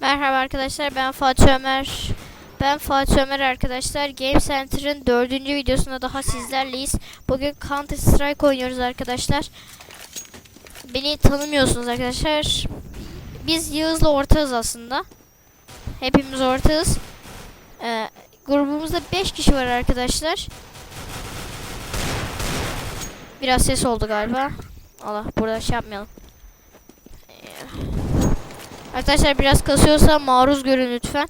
Merhaba arkadaşlar ben Fatih Ömer. Ben Fatih Ömer arkadaşlar. Game Center'ın dördüncü videosunda daha sizlerleyiz. Bugün Counter Strike oynuyoruz arkadaşlar. Beni tanımıyorsunuz arkadaşlar. Biz Yağız'la ortağız aslında. Hepimiz ortağız. Ee, grubumuzda 5 kişi var arkadaşlar. Biraz ses oldu galiba. Allah burada şey yapmayalım. Arkadaşlar biraz kasıyorsa maruz görün lütfen.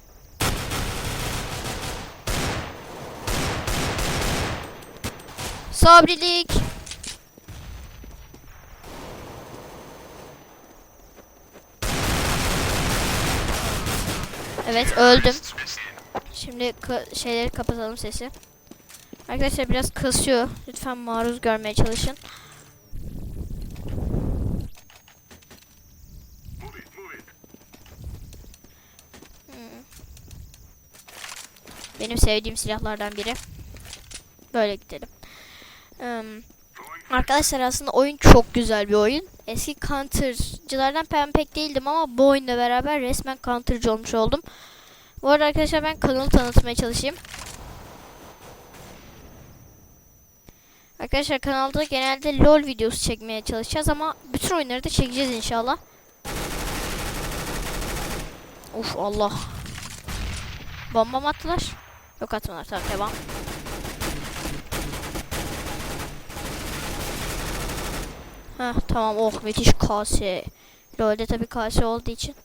Sabrilik. Evet öldüm. Şimdi ka- şeyleri kapatalım sesi. Arkadaşlar biraz kasıyor. Lütfen maruz görmeye çalışın. Hmm. Benim sevdiğim silahlardan biri. Böyle gidelim. Arkadaşlar aslında oyun çok güzel bir oyun. Eski Counter'cılardan ben pek değildim ama bu oyunla beraber resmen Counter'cı olmuş oldum. Bu arada arkadaşlar ben kanalı tanıtmaya çalışayım. Arkadaşlar kanalda genelde LoL videosu çekmeye çalışacağız ama bütün oyunları da çekeceğiz inşallah. Uf Allah. Bomba mı attılar? Yok atmadılar. Tamam devam. Heh tamam oh müthiş kase. LoL'de tabi kase olduğu için.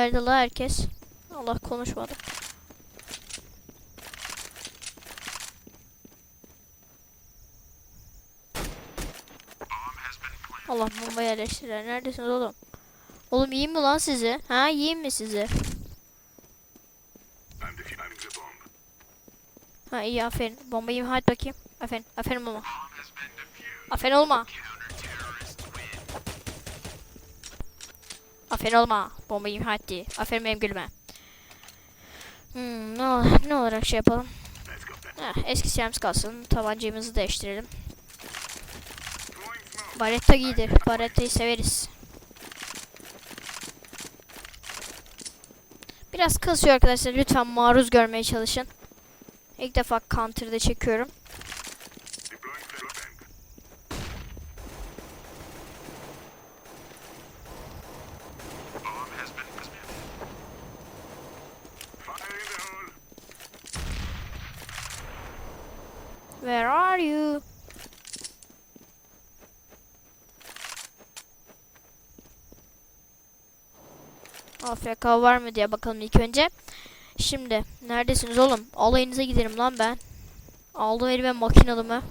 Nerede la herkes? Allah konuşmadı. Allah bomba yerleştirer. Neredesiniz oğlum? Oğlum yiyeyim mi lan sizi? Ha yiyeyim mi sizi? Ha iyi aferin. Bombayı yiyeyim hadi bakayım. Aferin. Aferin baba. Aferin olma. Aferin olma. Bombayı yiyeyim hadi. Aferin benim gülme. Hmm, ne, ol- ne olarak şey yapalım? Heh, eski silahımız kalsın. Tabancamızı değiştirelim. Baretta giydir. Baretta'yı severiz. Biraz kasıyor arkadaşlar. Lütfen maruz görmeye çalışın. İlk defa Counter'da çekiyorum. AFK var mı diye bakalım ilk önce. Şimdi neredesiniz oğlum? Alayınıza giderim lan ben. Aldım elime makinalımı.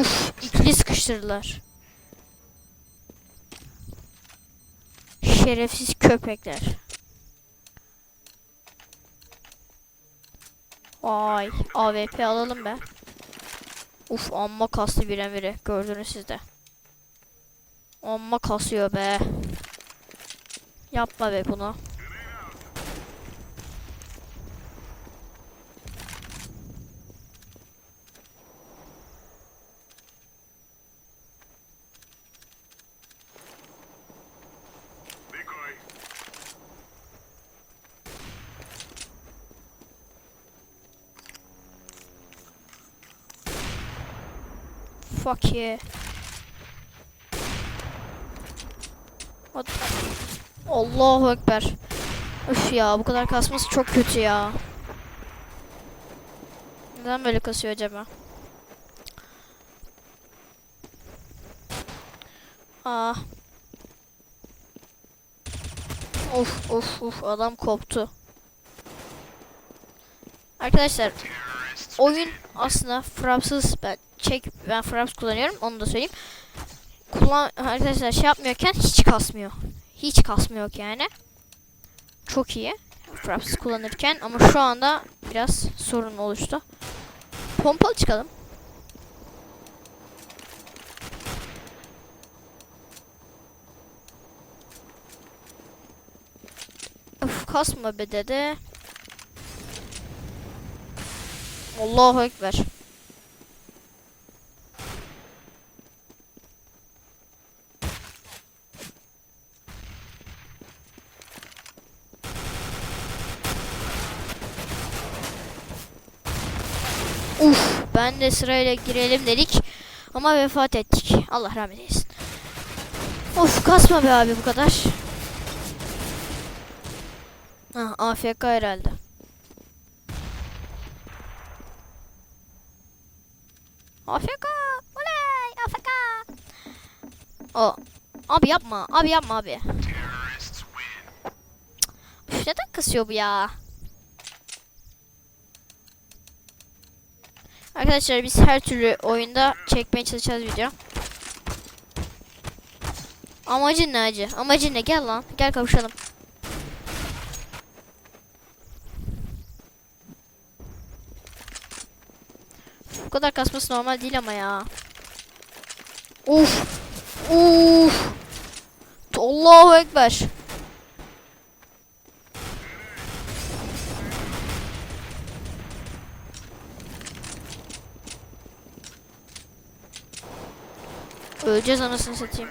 Of ikili sıkıştırdılar. Şerefsiz köpekler. Vay AWP alalım be. Uf amma kastı bir emiri gördünüz siz de. Amma kasıyor be. Yapma be bunu. Fuck yeah. Allahu Ekber. Üf ya bu kadar kasması çok kötü ya. Neden böyle kasıyor acaba? Ah. Of of of adam koptu. Arkadaşlar oyun aslında frapsız ben çek ben fraps kullanıyorum onu da söyleyeyim. Kullan arkadaşlar şey yapmıyorken hiç kasmıyor. Hiç kasmıyor yani. Çok iyi. Minecraft kullanırken ama şu anda biraz sorun oluştu. Pompalı çıkalım. Of kasma be dede. Allahu Ekber. Uf, ben de sırayla girelim dedik ama vefat ettik. Allah rahmet eylesin. Of kasma be abi bu kadar. Ha, AFK herhalde. AFK. Oley AFK. O. Abi yapma. Abi yapma abi. Üf, neden kısıyor bu ya? Arkadaşlar biz her türlü oyunda çekmeye çalışacağız video. Amacın ne acı? Amacın ne? Gel lan. Gel kavuşalım. Bu kadar kasması normal değil ama ya. Uf. Uf. Allahu Ekber. Öleceğiz anasını satayım.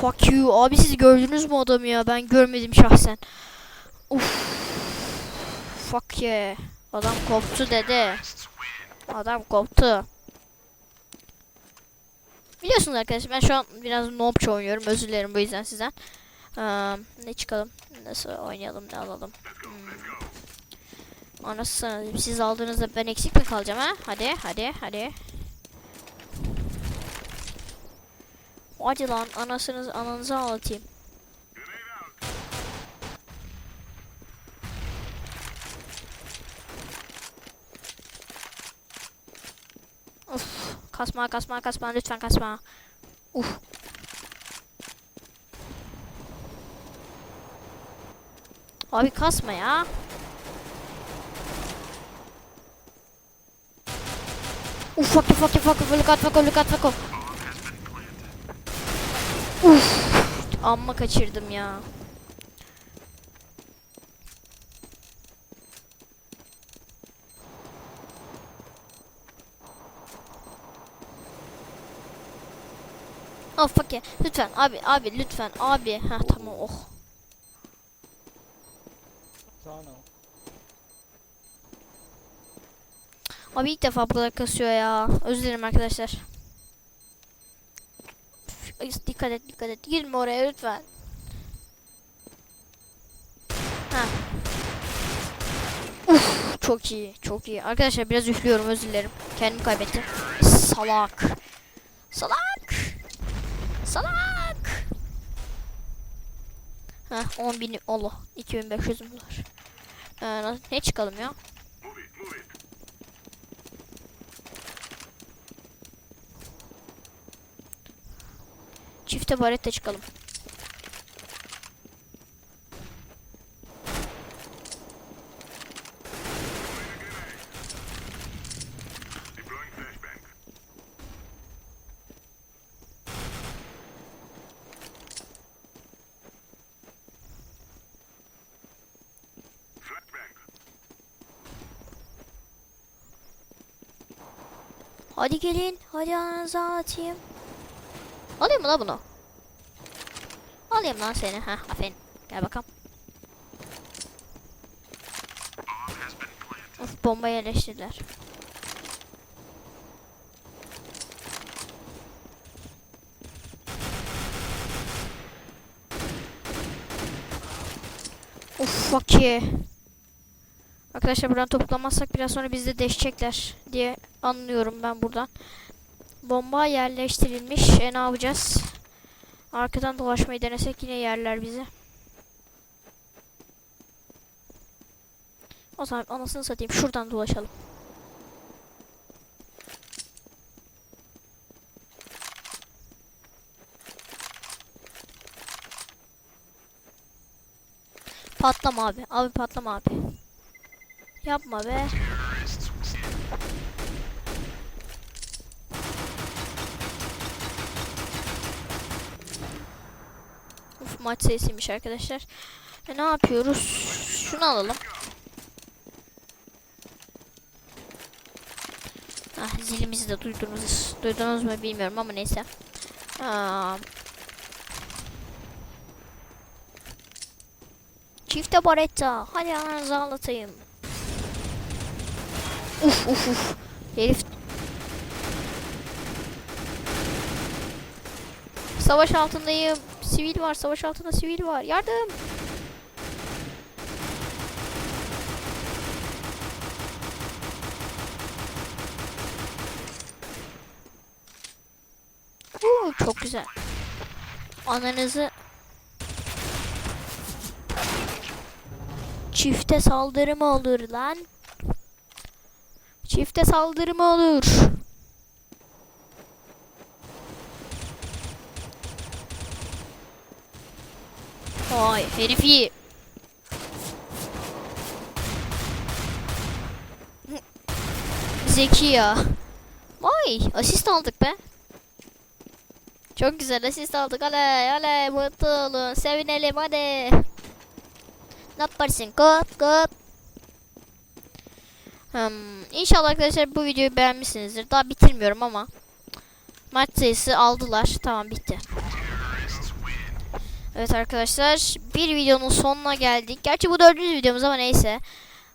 Fuck you. Abi siz gördünüz mü adamı ya? Ben görmedim şahsen. Uf. Fuck yeah. Adam koptu dede. Adam koptu. Biliyorsunuz arkadaşlar ben şu an biraz noobça oynuyorum. Özür dilerim bu yüzden sizden. Ee, ne çıkalım? Nasıl oynayalım ne alalım? Hmm. Anasını. Siz aldığınızda ben eksik mi kalacağım ha? Hadi hadi hadi. Hadi lan anasınız ananızı ağlatayım. Of kasma kasma kasma lütfen kasma. Uf. Abi kasma ya. Uf fuck you, fuck you, fuck you, look out, fuck you, look out, fuck you. Uf. Amma kaçırdım ya. Oh fuck ya. Lütfen abi abi lütfen abi. Ha tamam oh. Abi ilk defa bu kadar kasıyor ya. Özür dilerim arkadaşlar. Dikkat et dikkat et. Girme oraya lütfen. Ha. Uf, çok iyi çok iyi. Arkadaşlar biraz üflüyorum özür dilerim. Kendimi kaybettim. Salak. Salak. Salak. Heh 10 bin Allah 2500 dolar. Ee, ne çıkalım ya? Çifte barette çıkalım. Hadi gelin. Hadi ananıza atayım. Alayım mı la bunu? Alayım lan seni. Heh aferin. Gel bakalım. Of bomba yerleştirdiler. Of yeah. Arkadaşlar buradan toplamazsak biraz sonra bizi de deşecekler diye anlıyorum ben buradan. Bomba yerleştirilmiş. E ne yapacağız? Arkadan dolaşmayı denesek yine yerler bizi. O zaman anasını satayım. Şuradan dolaşalım. Patlama abi. Abi patlama abi. Yapma be. Maç sayısıymış arkadaşlar. E, ne yapıyoruz? Şunu alalım. Ah zilimizi de duydunuz. Duydunuz mu bilmiyorum ama neyse. Aa. Çifte baretta. Hadi ananızı anlatayım. Uf uf uf. Herif. Savaş altındayım. Sivil var. Savaş altında sivil var. Yardım. Uuu çok güzel. Ananızı Çifte saldırı mı olur lan? Çifte saldırı mı olur? Vay herif iyi. Zeki ya. Vay asist aldık be. Çok güzel asist aldık. Oley oley mutlu olun. Sevinelim hadi. Ne yaparsın? Kop kop. Hmm, inşallah arkadaşlar bu videoyu beğenmişsinizdir. Daha bitirmiyorum ama. Maç sayısı aldılar. Tamam bitti. Evet arkadaşlar bir videonun sonuna geldik. Gerçi bu dördüncü videomuz ama neyse.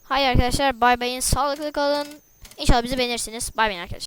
Hayır arkadaşlar bay bayın sağlıklı kalın. İnşallah bizi beğenirsiniz. Bay bay arkadaşlar.